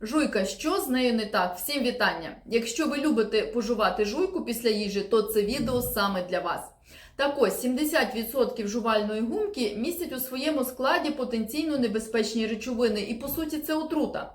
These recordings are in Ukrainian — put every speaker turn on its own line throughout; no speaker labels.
Жуйка, що з нею не так? Всім вітання! Якщо ви любите пожувати жуйку після їжі, то це відео саме для вас. Так ось 70% жувальної гумки містять у своєму складі потенційно небезпечні речовини, і по суті це отрута.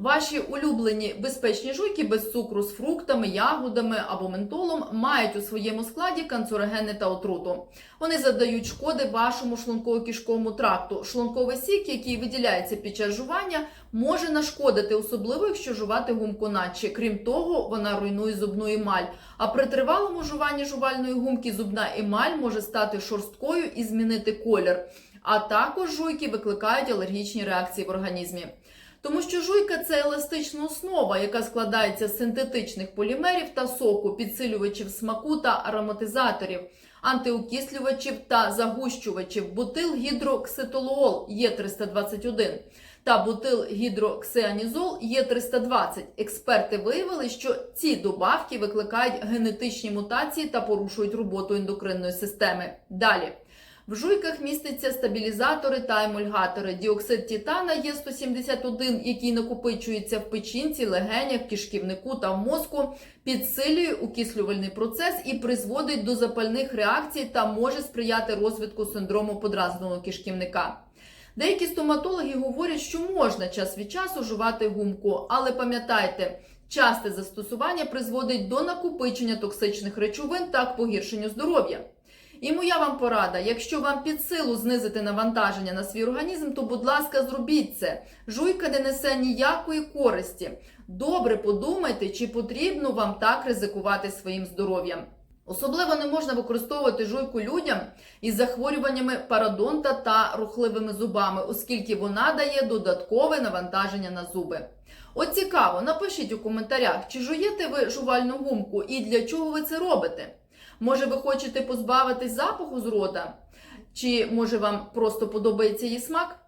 Ваші улюблені безпечні жуйки без цукру з фруктами, ягодами або ментолом мають у своєму складі канцерогени та отруту. Вони завдають шкоди вашому шлунково-кишковому тракту. Шлунковий сік, який виділяється під час жування, може нашкодити, особливо якщо жувати гумку наче. Крім того, вона руйнує зубну емаль. А при тривалому жуванні жувальної гумки зубна емаль може стати шорсткою і змінити колір. А також жуйки викликають алергічні реакції в організмі. Тому що жуйка це еластична основа, яка складається з синтетичних полімерів та соку, підсилювачів смаку та ароматизаторів, антиокислювачів та загущувачів, бутил гідрокситолуол Є321 та бутил гідроксианізол Є320. Експерти виявили, що ці добавки викликають генетичні мутації та порушують роботу ендокринної системи. Далі. В жуйках містяться стабілізатори та емульгатори. Діоксид титана є 171, який накопичується в печінці, легенях, кишківнику та в мозку, підсилює укислювальний процес і призводить до запальних реакцій та може сприяти розвитку синдрому подразненого кишківника. Деякі стоматологи говорять, що можна час від часу жувати гумку, але пам'ятайте, часте застосування призводить до накопичення токсичних речовин та к погіршенню здоров'я. І моя вам порада: якщо вам під силу знизити навантаження на свій організм, то, будь ласка, зробіть це. Жуйка не несе ніякої користі. Добре подумайте, чи потрібно вам так ризикувати своїм здоров'ям. Особливо не можна використовувати жуйку людям із захворюваннями парадонта та рухливими зубами, оскільки вона дає додаткове навантаження на зуби. От цікаво, напишіть у коментарях, чи жуєте ви жувальну гумку і для чого ви це робите. Може, ви хочете позбавитись запаху з рота? Чи може вам просто подобається її смак?